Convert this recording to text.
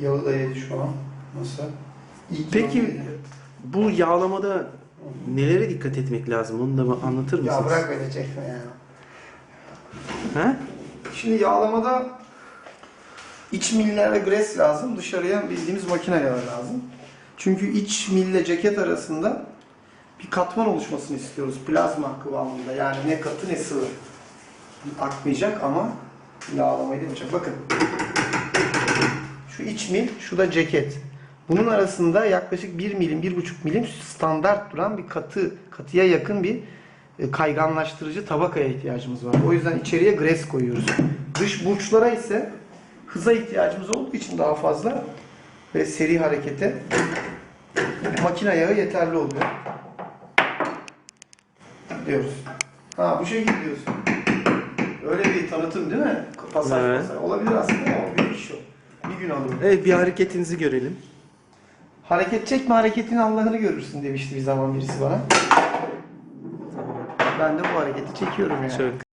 Yağı da yedi şu an. Nasıl? İlk Peki bu yağlamada nelere dikkat etmek lazım? Onu da anlatır mısınız? Ya bırak beni çekme ya. He? Şimdi yağlamada iç miller ve gres lazım. Dışarıya bildiğimiz makine yağı lazım. Çünkü iç mille ceket arasında bir katman oluşmasını istiyoruz. Plazma kıvamında. Yani ne katı ne sıvı. Akmayacak ama yağlamayı da yapacak. Bakın. İç mil, şu da ceket. Bunun arasında yaklaşık 1 milim, 1,5 milim standart duran bir katı, katıya yakın bir e, kayganlaştırıcı tabakaya ihtiyacımız var. O yüzden içeriye gres koyuyoruz. Dış burçlara ise hıza ihtiyacımız olduğu için daha fazla ve seri harekete makine yağı yeterli oluyor. Diyoruz. Ha bu şekilde diyorsun. Öyle bir tanıtım değil mi? Pasaj Evet. pasaj. Olabilir aslında ama büyük iş o. Bir gün alır. Evet bir hareketinizi görelim. Hareket çekme hareketin Allah'ını görürsün demişti bir zaman birisi bana. Ben de bu hareketi çekiyorum yani. Çok